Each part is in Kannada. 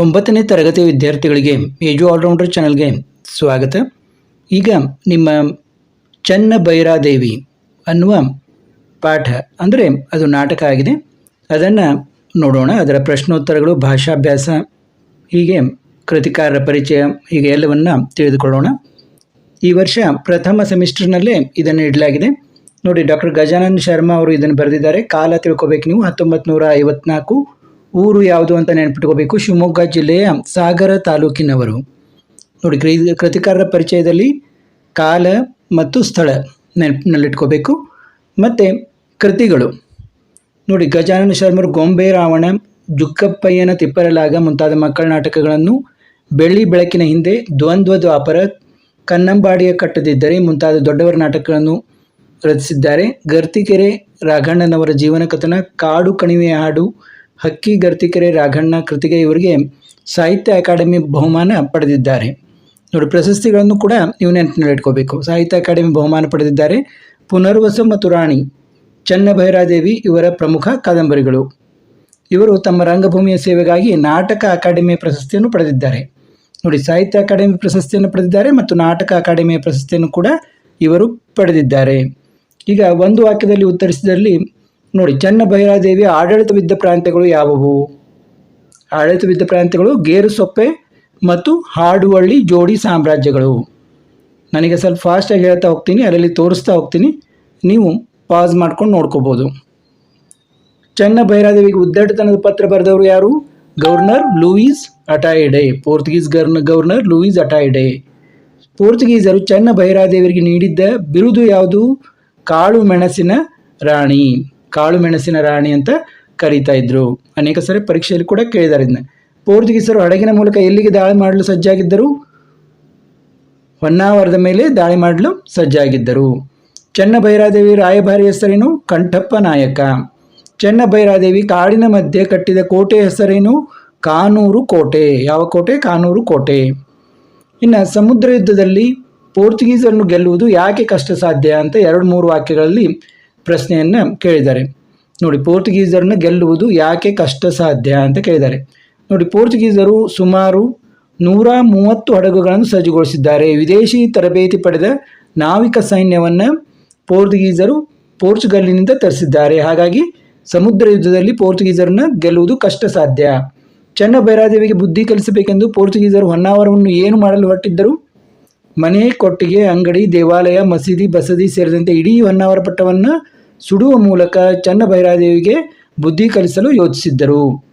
ಒಂಬತ್ತನೇ ತರಗತಿ ವಿದ್ಯಾರ್ಥಿಗಳಿಗೆ ಏಜು ಆಲ್ರೌಂಡರ್ ಚಾನಲ್ಗೆ ಸ್ವಾಗತ. ಈಗ ನಿಮ್ಮ ಚನ್ನ ಭೈರಾದೇವಿ ಅನ್ನುವ ಪಾಠ, ಅಂದರೆ ಅದು ನಾಟಕ ಆಗಿದೆ. ಅದನ್ನು ನೋಡೋಣ. ಅದರ ಪ್ರಶ್ನೋತ್ತರಗಳು, ಭಾಷಾಭ್ಯಾಸ, ಹೀಗೆ ಕೃತಿಕಾರರ ಪರಿಚಯ, ಹೀಗೆ ಎಲ್ಲವನ್ನು ತಿಳಿದುಕೊಳ್ಳೋಣ. ಈ ವರ್ಷ ಪ್ರಥಮ ಸೆಮಿಸ್ಟರ್ನಲ್ಲೇ ಇದನ್ನು ಇಡಲಾಗಿದೆ. ನೋಡಿ, ಡಾಕ್ಟರ್ ಗಜಾನನ್ ಶರ್ಮಾ ಅವರು ಇದನ್ನು ಬರೆದಿದ್ದಾರೆ. ಕಾಲ ತಿಳ್ಕೊಬೇಕು ನೀವು. ಹತ್ತೊಂಬತ್ತು ನೂರ ಐವತ್ನಾಲ್ಕು ಊರು ಯಾವುದು ಅಂತ ನೆನಪಿಟ್ಕೋಬೇಕು. ಶಿವಮೊಗ್ಗ ಜಿಲ್ಲೆಯ ಸಾಗರ ತಾಲೂಕಿನವರು. ನೋಡಿ ಕೃತಿಕಾರರ ಪರಿಚಯದಲ್ಲಿ ಕಾಲ ಮತ್ತು ಸ್ಥಳ ನೆನಪಿನಲ್ಲಿಟ್ಕೋಬೇಕು ಮತ್ತು ಕೃತಿಗಳು. ನೋಡಿ, ಗಜಾನನ ಶರ್ಮರು ಗೊಂಬೆ, ರಾವಣ, ಜುಕ್ಕಪ್ಪಯ್ಯನ ತಿಪ್ಪರಲಾಗ ಮುಂತಾದ ಮಕ್ಕಳ ನಾಟಕಗಳನ್ನು ಬೆಳ್ಳಿ ಬೆಳಕಿನ ಹಿಂದೆ ದ್ವಂದ್ವ ದ್ವಾಪರ, ಕನ್ನಂಬಾಡಿಯ ಕಟ್ಟದಿದ್ದರೆ ಮುಂತಾದ ದೊಡ್ಡವರ ನಾಟಕಗಳನ್ನು ರಚಿಸಿದ್ದಾರೆ. ಗರ್ತಿಕೆರೆ ರಾಘಣ್ಣನವರ ಜೀವನ ಕಥನ, ಕಾಡು ಕಣಿವೆಯ ಹಾಡು ಹಕ್ಕಿ ಗರ್ತಿಕೆರೆ ರಾಘಣ್ಣ ಕೃತಿಗೆ ಇವರಿಗೆ ಸಾಹಿತ್ಯ ಅಕಾಡೆಮಿ ಬಹುಮಾನ ಪಡೆದಿದ್ದಾರೆ. ನೋಡಿ, ಪ್ರಶಸ್ತಿಗಳನ್ನು ಕೂಡ ನೀವು ನೆನಪಿನಲ್ಲಿಟ್ಕೋಬೇಕು ಸಾಹಿತ್ಯ ಅಕಾಡೆಮಿ ಬಹುಮಾನ ಪಡೆದಿದ್ದಾರೆ ಪುನರ್ವಸ ಮತ್ತು ರಾಣಿ, ಚನ್ನಭೈರಾದೇವಿ ಇವರ ಪ್ರಮುಖ ಕಾದಂಬರಿಗಳು. ಇವರು ತಮ್ಮ ರಂಗಭೂಮಿಯ ಸೇವೆಗಾಗಿ ನಾಟಕ ಅಕಾಡೆಮಿ ಪ್ರಶಸ್ತಿಯನ್ನು ಪಡೆದಿದ್ದಾರೆ. ನೋಡಿ, ಸಾಹಿತ್ಯ ಅಕಾಡೆಮಿ ಪ್ರಶಸ್ತಿಯನ್ನು ಪಡೆದಿದ್ದಾರೆ ಮತ್ತು ನಾಟಕ ಅಕಾಡೆಮಿಯ ಪ್ರಶಸ್ತಿಯನ್ನು ಕೂಡ ಇವರು ಪಡೆದಿದ್ದಾರೆ. ಈಗ ಒಂದು ವಾಕ್ಯದಲ್ಲಿ ಉತ್ತರಿಸಿದಲ್ಲಿ ನೋಡಿ ಚನ್ನಭೈರಾದೇವಿಯ ಆಡಳಿತವಿದ್ದ ಪ್ರಾಂತ್ಯಗಳು ಯಾವುವು? ಆಡಳಿತ ಆಡಳಿತವಿದ್ದ ಪ್ರಾಂತ್ಯಗಳು ಗೇರುಸೊಪ್ಪೆ ಮತ್ತು ಹಾಡುವಳ್ಳಿ ಜೋಡಿ ಸಾಮ್ರಾಜ್ಯಗಳು. ನನಗೆ ಸ್ವಲ್ಪ ಫಾಸ್ಟಾಗಿ ಹೇಳ್ತಾ ಹೋಗ್ತೀನಿ, ಅದರಲ್ಲಿ ತೋರಿಸ್ತಾ ಹೋಗ್ತೀನಿ. ನೀವು ಪಾಸ್ ಮಾಡ್ಕೊಂಡು ನೋಡ್ಕೋಬೋದು. ಚೆನ್ನ ಭೈರಾದೇವಿಗೆ ಉದ್ದಟತನದ ಪತ್ರ ಬರೆದವರು ಯಾರು? ಗವರ್ನರ್ ಲೂಯಿಸ್ ಅಟಾಯಿಡೆ ಪೋರ್ಚುಗೀಸ್ ಗರ್ನ ಗವರ್ನರ್ ಲೂಯಿಸ್ ಅಟಾಯಿಡೆ. ಪೋರ್ಚುಗೀಸರು ಚೆನ್ನ ಭೈರಾದೇವರಿಗೆ ನೀಡಿದ್ದ ಬಿರುದು ಯಾವುದು? ಕಾಳು ಮೆಣಸಿನ ರಾಣಿ. ಕಾಳು ಮೆಣಸಿನ ರಾಣಿ ಅಂತ ಕರೀತಾ ಇದ್ರು. ಅನೇಕ ಸಾರಿ ಪರೀಕ್ಷೆಯಲ್ಲಿ ಕೂಡ ಕೇಳಿದ್ದಾರೆ ಇದನ್ನ ಪೋರ್ಚುಗೀಸರು ಹಡಗಿನ ಮೂಲಕ ಎಲ್ಲಿಗೆ ದಾಳಿ ಮಾಡಲು ಸಜ್ಜಾಗಿದ್ದರು? ಹೊನ್ನಾವರದ ಮೇಲೆ ದಾಳಿ ಮಾಡಲು ಸಜ್ಜಾಗಿದ್ದರು. ಚೆನ್ನಭೈರಾದೇವಿ ರಾಯಭಾರಿ ಹೆಸರೇನು? ಕಂಠಪ್ಪ ನಾಯಕ. ಚೆನ್ನಭೈರಾದೇವಿ ಕಾಡಿನ ಮಧ್ಯೆ ಕಟ್ಟಿದ ಕೋಟೆ ಹೆಸರೇನು? ಕಾನೂರು ಕೋಟೆ. ಯಾವ ಕೋಟೆ? ಕಾನೂರು ಕೋಟೆ. ಇನ್ನು ಸಮುದ್ರ ಯುದ್ಧದಲ್ಲಿ ಪೋರ್ಚುಗೀಸರನ್ನು ಗೆಲ್ಲುವುದು ಯಾಕೆ ಕಷ್ಟ ಸಾಧ್ಯ ಅಂತ ಎರಡು ಮೂರು ವಾಕ್ಯಗಳಲ್ಲಿ ಪ್ರಶ್ನೆಯನ್ನು ಕೇಳಿದ್ದಾರೆ. ನೋಡಿ, ಪೋರ್ಚುಗೀಸರನ್ನು ಗೆಲ್ಲುವುದು ಯಾಕೆ ಕಷ್ಟ ಸಾಧ್ಯ ಅಂತ ಕೇಳಿದ್ದಾರೆ. ನೋಡಿ, ಪೋರ್ಚುಗೀಸರು ಸುಮಾರು ನೂರ ಮೂವತ್ತು ಹಡಗುಗಳನ್ನು ಸಜ್ಜುಗೊಳಿಸಿದ್ದಾರೆ. ವಿದೇಶಿ ತರಬೇತಿ ಪಡೆದ ನಾವಿಕ ಸೈನ್ಯವನ್ನು ಪೋರ್ಚುಗೀಸರು ಪೋರ್ಚುಗಲ್ಲಿನಿಂದ ತರಿಸಿದ್ದಾರೆ. ಹಾಗಾಗಿ ಸಮುದ್ರ ಯುದ್ಧದಲ್ಲಿ ಪೋರ್ಚುಗೀಸರನ್ನು ಗೆಲ್ಲುವುದು ಕಷ್ಟ ಸಾಧ್ಯ ಚೆನ್ನ ಭೈರಾದೇವಿಗೆ ಬುದ್ಧಿ ಕಲಿಸಬೇಕೆಂದು ಪೋರ್ಚುಗೀಸರು ಹೊನ್ನಾವರವನ್ನು ಏನು ಮಾಡಲು ಹೊರಟಿದ್ದರು? ಮನೆ, ಕೊಟ್ಟಿಗೆ, ಅಂಗಡಿ, ದೇವಾಲಯ, ಮಸೀದಿ, ಬಸದಿ ಸೇರಿದಂತೆ ಇಡೀ ಹೊನ್ನಾವರ ಪಟ್ಟವನ್ನು ಸುಡುವ ಮೂಲಕ ಚನ್ನಭೈರಾದೇವಿಗೆ ಬುದ್ಧಿ ಕಲಿಸಲು ಯೋಚಿಸಿದ್ದರು.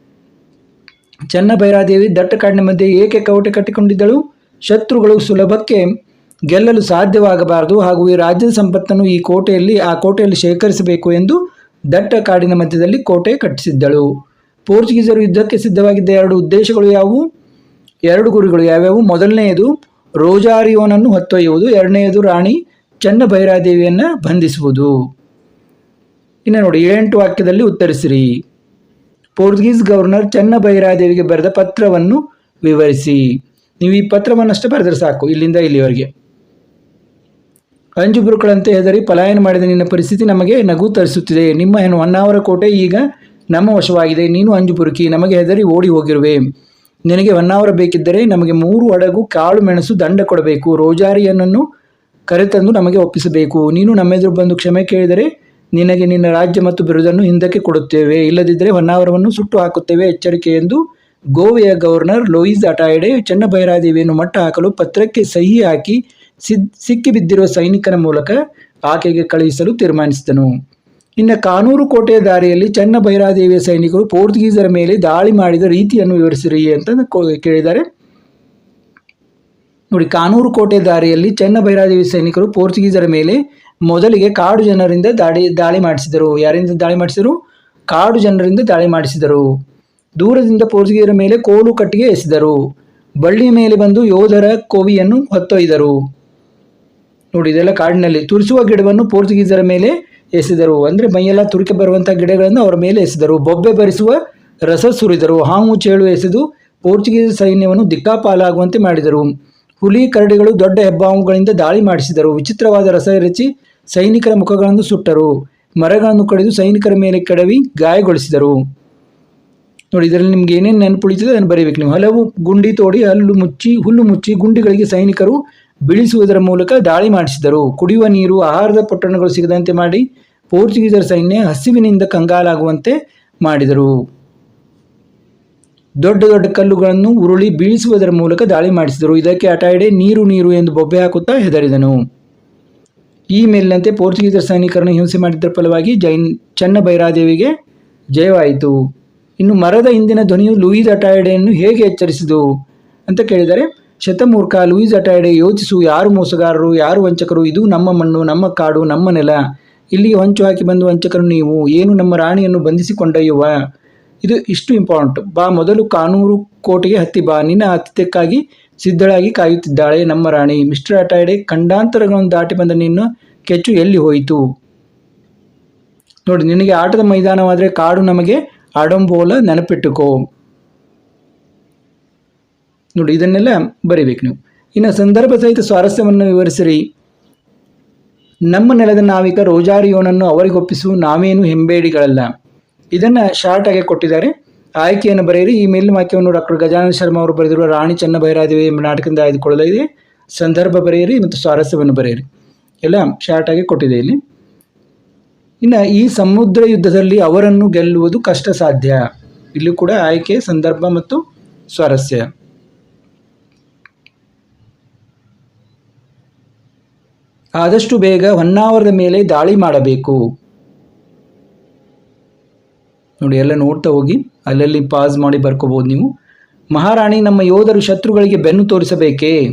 ಚನ್ನಭೈರಾದೇವಿ ದಟ್ಟ ಕಾಡಿನ ಮಧ್ಯೆ ಏಕೆ ಕವಟೆ ಕಟ್ಟಿಕೊಂಡಿದ್ದಳು? ಶತ್ರುಗಳು ಸುಲಭಕ್ಕೆ ಗೆಲ್ಲಲು ಸಾಧ್ಯವಾಗಬಾರದು ಹಾಗೂ ಈ ರಾಜ್ಯದ ಸಂಪತ್ತನ್ನು ಈ ಕೋಟೆಯಲ್ಲಿ, ಆ ಕೋಟೆಯಲ್ಲಿ ಶೇಖರಿಸಬೇಕು ಎಂದು ದಟ್ಟ ಕಾಡಿನ ಮಧ್ಯದಲ್ಲಿ ಕೋಟೆ ಕಟ್ಟಿಸಿದ್ದಳು. ಪೋರ್ಚುಗೀಸರು ಯುದ್ಧಕ್ಕೆ ಸಿದ್ಧವಾಗಿದ್ದ ಎರಡು ಉದ್ದೇಶಗಳು ಯಾವುವು? ಎರಡು ಗುರಿಗಳು ಯಾವ್ಯಾವು? ಮೊದಲನೆಯದು, ರೋಜಾರಿಯೋನನ್ನು ಹೊತ್ತೊಯ್ಯುವುದು, ಎರಡನೆಯದು ರಾಣಿ ಚನ್ನಭೈರಾದೇವಿಯನ್ನು ಬಂಧಿಸುವುದು. ಇನ್ನು ನೋಡಿ, ಏಳೆಂಟು ವಾಕ್ಯದಲ್ಲಿ ಉತ್ತರಿಸಿರಿ. ಪೋರ್ಚುಗೀಸ್ ಗವರ್ನರ್ ಚೆನ್ನಬೈರಾದೇವಿಗೆ ಬರೆದ ಪತ್ರವನ್ನು ವಿವರಿಸಿ. ನೀವು ಈ ಪತ್ರವನ್ನಷ್ಟೇ ಬರೆದರೆ ಸಾಕು, ಇಲ್ಲಿಂದ ಇಲ್ಲಿವರೆಗೆ. ಅಂಜುಬುರುಕಳಂತೆ ಹೆದರಿ ಪಲಾಯನ ಮಾಡಿದ ನಿನ್ನ ಪರಿಸ್ಥಿತಿ ನಮಗೆ ನಗು ತರಿಸುತ್ತಿದೆ. ನಿಮ್ಮ ಹೆಣ್ಣು ಹೊನ್ನಾವರ ಕೋಟೆ ಈಗ ನಮ್ಮ ವಶವಾಗಿದೆ. ನೀನು ಅಂಜುಬುರುಕಿ, ನಮಗೆ ಹೆದರಿ ಓಡಿ ಹೋಗಿರುವೆ. ನಿನಗೆ ಹೊನ್ನಾವರ ಬೇಕಿದ್ದರೆ ನಮಗೆ ಮೂರು ಹಡಗು ಕಾಳು ಮೆಣಸು ದಂಡ ಕೊಡಬೇಕು. ರೋಜಾರಿಯನನ್ನು ಕರೆತಂದು ನಮಗೆ ಒಪ್ಪಿಸಬೇಕು. ನೀನು ನಮ್ಮೆದುರು ಬಂದು ಕ್ಷಮೆ ಕೇಳಿದರೆ ನಿನಗೆ ನಿನ್ನ ರಾಜ್ಯ ಮತ್ತು ಬಿರುದನ್ನು ಹಿಂದಕ್ಕೆ ಕೊಡುತ್ತೇವೆ. ಇಲ್ಲದಿದ್ದರೆ ಹೊನ್ನಾವರವನ್ನು ಸುಟ್ಟು ಹಾಕುತ್ತೇವೆ. ಎಚ್ಚರಿಕೆ ಎಂದು ಗೋವೆಯ ಗವರ್ನರ್ ಲೋಯಿಸ್ ಅಟಾಯ್ಡೆ ಚನ್ನಭೈರಾದೇವಿಯನ್ನು ಮಟ್ಟ ಹಾಕಲು ಪತ್ರಕ್ಕೆ ಸಹಿ ಹಾಕಿ ಸಿದ್ ಸಿಕ್ಕಿಬಿದ್ದಿರುವ ಸೈನಿಕನ ಮೂಲಕ ಆಕೆಗೆ ಕಳುಹಿಸಲು ತೀರ್ಮಾನಿಸಿದನು. ಇನ್ನು ಕಾನೂರು ಕೋಟೆಯ ದಾರಿಯಲ್ಲಿ ಚೆನ್ನ ಭೈರಾದೇವಿಯ ಸೈನಿಕರು ಪೋರ್ಚುಗೀಸರ ಮೇಲೆ ದಾಳಿ ಮಾಡಿದ ರೀತಿಯನ್ನು ವಿವರಿಸಿರಿ ಅಂತ ಕೇಳಿದ್ದಾರೆ. ನೋಡಿ, ಕಾನೂರು ಕೋಟೆ ದಾರಿಯಲ್ಲಿ ಚೆನ್ನ ಭೈರಾದೇವಿ ಸೈನಿಕರು ಪೋರ್ಚುಗೀಸರ ಮೇಲೆ ಮೊದಲಿಗೆ ಕಾಡು ಜನರಿಂದ ದಾಳಿ ದಾಳಿ ಮಾಡಿಸಿದರು. ಯಾರಿಂದ ದಾಳಿ ಮಾಡಿಸಿದರು? ಕಾಡು ಜನರಿಂದ ದಾಳಿ ಮಾಡಿಸಿದರು. ದೂರದಿಂದ ಪೋರ್ಚುಗೀಸರ ಮೇಲೆ ಕೋಲು ಕಟ್ಟಿಗೆ ಎಸೆದರು. ಬಳ್ಳಿ ಮೇಲೆ ಬಂದು ಯೋಧರ ಕೋವಿಯನ್ನು ಹೊತ್ತೊಯ್ದರು. ನೋಡಿ, ಇದೆಲ್ಲ ಕಾಡಿನಲ್ಲಿ ತುರಿಸುವ ಗಿಡವನ್ನು ಪೋರ್ಚುಗೀಸರ ಮೇಲೆ ಎಸೆದರು. ಅಂದರೆ ಮೈಯೆಲ್ಲ ತುರಿಕೆ ಬರುವಂಥ ಗಿಡಗಳನ್ನು ಅವರ ಮೇಲೆ ಎಸೆದರು. ಬೊಬ್ಬೆ ಬರಿಸುವ ರಸ ಸುರಿದರು. ಹಾವು ಚೇಳು ಎಸೆದು ಪೋರ್ಚುಗೀಸ್ ಸೈನ್ಯವನ್ನು ದಿಕ್ಕಾಪಾಲಾಗುವಂತೆ ಮಾಡಿದರು. ಹುಲಿ, ಕರಡಿಗಳು ದೊಡ್ಡ ಹೆಬ್ಬಾವುಗಳಿಂದ ದಾಳಿ ಮಾಡಿಸಿದರು. ವಿಚಿತ್ರವಾದ ರಸ ಎರಚಿ ಸೈನಿಕರ ಮುಖಗಳನ್ನು ಸುಟ್ಟರು. ಮರಗಳನ್ನು ಕಡಿದು ಸೈನಿಕರ ಮೇಲೆ ಕೆಡವಿ ಗಾಯಗೊಳಿಸಿದರು. ನೋಡಿ, ಇದರಲ್ಲಿ ನಿಮ್ಗೆ ಏನೇನು ನೆನಪುಳಿತದೆ ಅದನ್ನು ಬರೀಬೇಕು ನೀವು. ಹಲವು ಗುಂಡಿ ತೋಡಿ, ಹಲ್ಲು ಮುಚ್ಚಿ, ಹುಲ್ಲು ಮುಚ್ಚಿ ಗುಂಡಿಗಳಿಗೆ ಸೈನಿಕರು ಬೀಳಿಸುವುದರ ಮೂಲಕ ದಾಳಿ ಮಾಡಿಸಿದರು. ಕುಡಿಯುವ ನೀರು, ಆಹಾರದ ಪೊಟ್ಟಣಗಳು ಸಿಗದಂತೆ ಮಾಡಿ ಪೋರ್ಚುಗೀಸರ ಸೈನ್ಯ ಹಸಿವಿನಿಂದ ಕಂಗಾಲಾಗುವಂತೆ ಮಾಡಿದರು. ದೊಡ್ಡ ದೊಡ್ಡ ಕಲ್ಲುಗಳನ್ನು ಉರುಳಿ ಬೀಳಿಸುವುದರ ಮೂಲಕ ದಾಳಿ ಮಾಡಿಸಿದರು. ಇದಕ್ಕೆ ಅಟಾಯ್ಡೆ ನೀರು ನೀರು ಎಂದು ಬೊಬ್ಬೆ ಹಾಕುತ್ತಾ ಹೆದರಿದನು. ಈ ಮೇಲಿನಂತೆ ಪೋರ್ಚುಗೀಸರ ಸೈನಿಕರನ್ನು ಹಿಂಸೆ ಮಾಡಿದ್ದರ ಫಲವಾಗಿ ಜೈನ್ ಚನ್ನ ಬೈರಾದೇವಿಗೆ ಜಯವಾಯಿತು. ಇನ್ನು ಮರದ ಹಿಂದಿನ ಧ್ವನಿಯು ಲೂಯಿಸ್ ಅಟಾಯಡೆಯನ್ನು ಹೇಗೆ ಎಚ್ಚರಿಸಿದು ಅಂತ ಕೇಳಿದರೆ, ಶತಮೂರ್ಖ ಲೂಯಿಸ್ ಅಟಾಯ್ಡೆ ಯೋಚಿಸು, ಯಾರು ಮೋಸಗಾರರು, ಯಾರು ವಂಚಕರು, ಇದು ನಮ್ಮ ಮಣ್ಣು, ನಮ್ಮ ಕಾಡು, ನಮ್ಮ ನೆಲ. ಇಲ್ಲಿಗೆ ಹೊಂಚು ಹಾಕಿ ಬಂದು ವಂಚಕರು ನೀವು, ಏನು ನಮ್ಮ ರಾಣಿಯನ್ನು ಬಂಧಿಸಿಕೊಂಡೊಯ್ಯುವ ಇದು ಇಷ್ಟು ಇಂಪಾರ್ಟೆಂಟ್ ಬಾ ಮೊದಲು ಕಾನೂರು ಕೋಟೆಗೆ ಹತ್ತಿ ಬಾ, ನಿನ್ನ ಆತಿಥ್ಯಕ್ಕಾಗಿ ಸಿದ್ಧಳಾಗಿ ಕಾಯುತ್ತಿದ್ದಾಳೆ. ನಮ್ಮ ರಾಣಿ, ಮಿಸ್ಟರ್ ಅಟಾಯ್ಡೆ ಖಂಡಾಂತರಗಳನ್ನು ದಾಟಿ ಬಂದ ನಿನ್ನ ಕೆಚ್ಚು ಎಲ್ಲಿ ಹೋಯಿತು? ನೋಡಿ, ನಿನಗೆ ಆಟದ ಮೈದಾನವಾದರೆ ಕಾಡು ನಮಗೆ ಆಡಂಬೋಲ ನೆನಪಿಟ್ಟುಕೋ. ನೋಡಿ, ಇದನ್ನೆಲ್ಲ ಬರೀಬೇಕು ನೀವು. ಇನ್ನು ಸಂದರ್ಭ ಸಹಿತ ಸ್ವಾರಸ್ಯವನ್ನು ವಿವರಿಸಿರಿ. ನಮ್ಮ ನೆಲದ ನಾವಿಕ ರೋಜಾರಿಯೋನನ್ನು ಅವರಿಗೊಪ್ಪಿಸು, ನಾವೇನು ಹೆಂಬೇಡಿಗಳಲ್ಲ ಇದನ್ನು ಶಾರ್ಟಾಗಿ ಕೊಟ್ಟಿದ್ದಾರೆ. ಆಯ್ಕೆಯನ್ನು ಬರೆಯಿರಿ. ಈ ಮೇಲಿನ ವಾಕ್ಯವನ್ನು ಡಾಕ್ಟರ್ ಗಜಾನಂದ ಶರ್ಮಾ ಅವರು ಬರೆದಿರುವ ರಾಣಿ ಚೆನ್ನ ಭೈರಾದೇವಿ ಎಂಬ ನಾಟಕದಿಂದ ಆಯ್ದುಕೊಳ್ಳಲಿದೆ ಸಂದರ್ಭ ಬರೆಯಿರಿ ಮತ್ತು ಸ್ವಾರಸ್ಯವನ್ನು ಬರೆಯಿರಿ. ಎಲ್ಲ ಶಾರ್ಟ್ ಆಗಿ ಕೊಟ್ಟಿದೆ ಇಲ್ಲಿ. ಇನ್ನು ಈ ಸಮುದ್ರ ಯುದ್ಧದಲ್ಲಿ ಅವರನ್ನು ಗೆಲ್ಲುವುದು ಕಷ್ಟ ಸಾಧ್ಯ ಇಲ್ಲೂ ಕೂಡ ಆಯ್ಕೆ, ಸಂದರ್ಭ ಮತ್ತು ಸ್ವಾರಸ್ಯ. ಆದಷ್ಟು ಬೇಗ ಹೊನ್ನಾವರದ ಮೇಲೆ ದಾಳಿ ಮಾಡಬೇಕು. ನೋಡಿ ಎಲ್ಲ ನೋಡ್ತಾ ಹೋಗಿ, ಅಲ್ಲಲ್ಲಿ ಪಾಸ್ ಮಾಡಿ ಬರ್ಕೋಬೋದು ನೀವು. ಮಹಾರಾಣಿ, ನಮ್ಮ ಯೋಧರು ಶತ್ರುಗಳಿಗೆ ಬೆನ್ನು ತೋರಿಸಬೇಕೇ?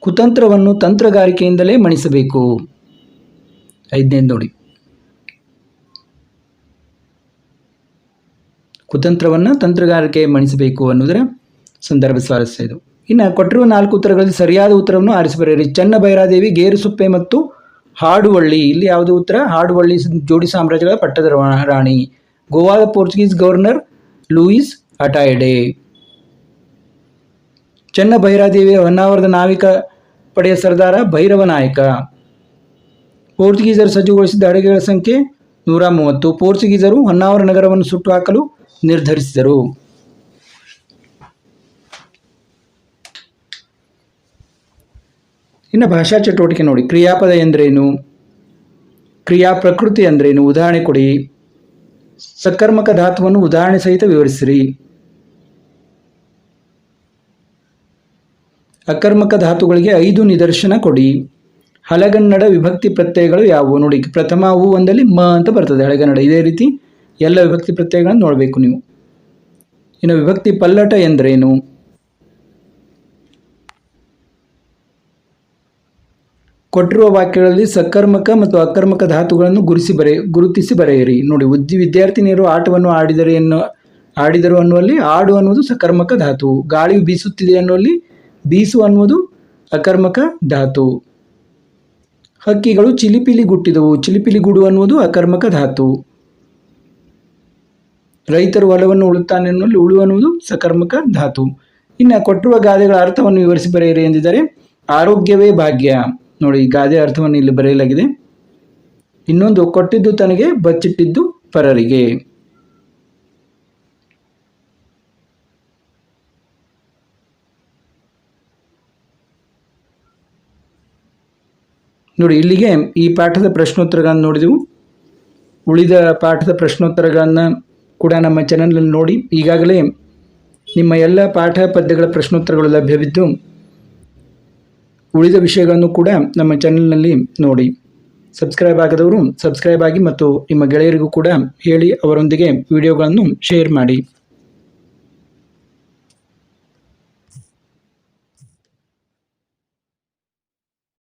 ಕುತಂತ್ರವನ್ನು ತಂತ್ರಗಾರಿಕೆಯಿಂದಲೇ ಮಣಿಸಬೇಕು. ಐದನೇ ನೋಡಿ. ಕುತಂತ್ರವನ್ನು ತಂತ್ರಗಾರಿಕೆ ಮಣಿಸಬೇಕು ಅನ್ನೋದರ ಸಂದರ್ಭ ಸ್ವಾರಸ್ಯ ಇದು. ಇನ್ನು ಕೊಟ್ಟಿರುವ ನಾಲ್ಕು ಉತ್ತರಗಳಲ್ಲಿ ಸರಿಯಾದ ಉತ್ತರವನ್ನು ಆರಿಸಿ ಬರೆಯಿರಿ ಚನ್ನ ಭೈರಾದೇವಿ ಗೇರುಸುಪ್ಪೆ ಮತ್ತು ಹಾಡುವಳ್ಳಿ. ಇಲ್ಲಿ ಯಾವುದು ಉತ್ತರ? ಹಾಡುವಳ್ಳಿ ಜೋಡಿ ಸಾಮ್ರಾಜ್ಯಗಳ ಪಟ್ಟದ ರಾಣಿ. ಗೋವಾದ ಪೋರ್ಚುಗೀಸ್ ಗವರ್ನರ್ ಲೂಯಿಸ್ ಅಟಾಯ್ಡೆ. ಚನ್ನಭೈರಾದೇವಿಯ ಹೊನ್ನಾವರದ ನಾವಿಕ ಪಡೆಯ ಸರ್ದಾರ ಭೈರವ ನಾಯಕ. ಪೋರ್ಚುಗೀಸರು ಸಜ್ಜುಗೊಳಿಸಿದ ಅಡುಗೆಗಳ ಸಂಖ್ಯೆ ನೂರ ಮೂವತ್ತು. ಪೋರ್ಚುಗೀಸರು ಹೊನ್ನಾವರ ನಗರವನ್ನು ಸುಟ್ಟು ಹಾಕಲು ನಿರ್ಧರಿಸಿದರು. ಇನ್ನು ಭಾಷಾ ಚಟುವಟಿಕೆ ನೋಡಿ. ಕ್ರಿಯಾಪದ ಎಂದರೇನು? ಕ್ರಿಯಾ ಪ್ರಕೃತಿ ಅಂದ್ರೇನು? ಉದಾಹರಣೆ ಕೊಡಿ. ಸಕರ್ಮಕ ಧಾತುವನ್ನು ಉದಾಹರಣೆ ಸಹಿತ ವಿವರಿಸಿರಿ. ಅಕರ್ಮಕ ಧಾತುಗಳಿಗೆ ಐದು ನಿದರ್ಶನ ಕೊಡಿ. ಹಳಗನ್ನಡ ವಿಭಕ್ತಿ ಪ್ರತ್ಯಯಗಳು ಯಾವುವು? ನೋಡಿ, ಪ್ರಥಮ ಹೂ ಒಂದಲ್ಲಿ ಮ ಅಂತ ಬರ್ತದೆ ಹಳೆಗನ್ನಡ ಇದೇ ರೀತಿ ಎಲ್ಲ ವಿಭಕ್ತಿ ಪ್ರತ್ಯಯಗಳನ್ನು ನೋಡಬೇಕು ನೀವು. ಇನ್ನು ವಿಭಕ್ತಿ ಪಲ್ಲಟ ಎಂದರೇನು? ಕೊಟ್ಟಿರುವ ವಾಕ್ಯಗಳಲ್ಲಿ ಸಕರ್ಮಕ ಮತ್ತು ಅಕರ್ಮಕ ಧಾತುಗಳನ್ನು ಗುರುಸಿ ಬರೆಯ ಗುರುತಿಸಿ ಬರೆಯಿರಿ. ನೋಡಿ ಉದ್ದಿ ವಿದ್ಯಾರ್ಥಿನಿಯರು ಆಟವನ್ನು ಆಡಿದರೆ ಎನ್ನು, ಆಡಿದರು ಅನ್ನುವಲ್ಲಿ ಆಡು ಅನ್ನುವುದು ಸಕರ್ಮಕ ಧಾತು. ಗಾಳಿ ಬೀಸುತ್ತಿದೆ ಅನ್ನುವಲ್ಲಿ ಬೀಸು ಅನ್ನುವುದು ಅಕರ್ಮಕ ಧಾತು. ಹಕ್ಕಿಗಳು ಚಿಲಿಪಿಲಿ ಗುಟ್ಟಿದವು. ಚಿಲಿಪಿಲಿ ಗುಡು ಅನ್ನುವುದು ಅಕರ್ಮಕ ಧಾತು. ರೈತರು ಹೊಲವನ್ನು ಉಳುತ್ತಾನೆ ಅನ್ನುವಲ್ಲಿ ಉಳು ಅನ್ನುವುದು ಸಕರ್ಮಕ ಧಾತು. ಇನ್ನು ಕೊಟ್ಟಿರುವ ಗಾದೆಗಳ ಅರ್ಥವನ್ನು ವಿವರಿಸಿ ಬರೆಯಿರಿ ಎಂದಿದ್ದಾರೆ, ಆರೋಗ್ಯವೇ ಭಾಗ್ಯ. ನೋಡಿ ಗಾದೆ ಅರ್ಥವನ್ನು ಇಲ್ಲಿ ಬರೆಯಲಾಗಿದೆ. ಇನ್ನೊಂದು, ಕೊಟ್ಟಿದ್ದು ತನಗೆ, ಬಚ್ಚಿಟ್ಟಿದ್ದು ಪರರಿಗೆ. ನೋಡಿ, ಇಲ್ಲಿಗೆ ಈ ಪಾಠದ ಪ್ರಶ್ನೋತ್ತರಗಳನ್ನು ನೋಡಿದೆವು. ಉಳಿದ ಪಾಠದ ಪ್ರಶ್ನೋತ್ತರಗಳನ್ನು ಕೂಡ ನಮ್ಮ ಚಾನಲ್ನಲ್ಲಿ ನೋಡಿ. ಈಗಾಗಲೇ ನಿಮ್ಮ ಎಲ್ಲ ಪಾಠ ಪದ್ಯಗಳ ಪ್ರಶ್ನೋತ್ತರಗಳು ಲಭ್ಯವಿದ್ದು ಉಳಿದ ವಿಷಯಗಳನ್ನು ಕೂಡ ನಮ್ಮ ಚಾನೆಲ್ನಲ್ಲಿ ನೋಡಿ. ಸಬ್ಸ್ಕ್ರೈಬ್ ಆಗದವರು ಸಬ್ಸ್ಕ್ರೈಬ್ ಆಗಿ ಮತ್ತು ನಿಮ್ಮ ಗೆಳೆಯರಿಗೂ ಕೂಡ ಹೇಳಿ ಅವರೊಂದಿಗೆ ವಿಡಿಯೋಗಳನ್ನು ಶೇರ್ ಮಾಡಿ.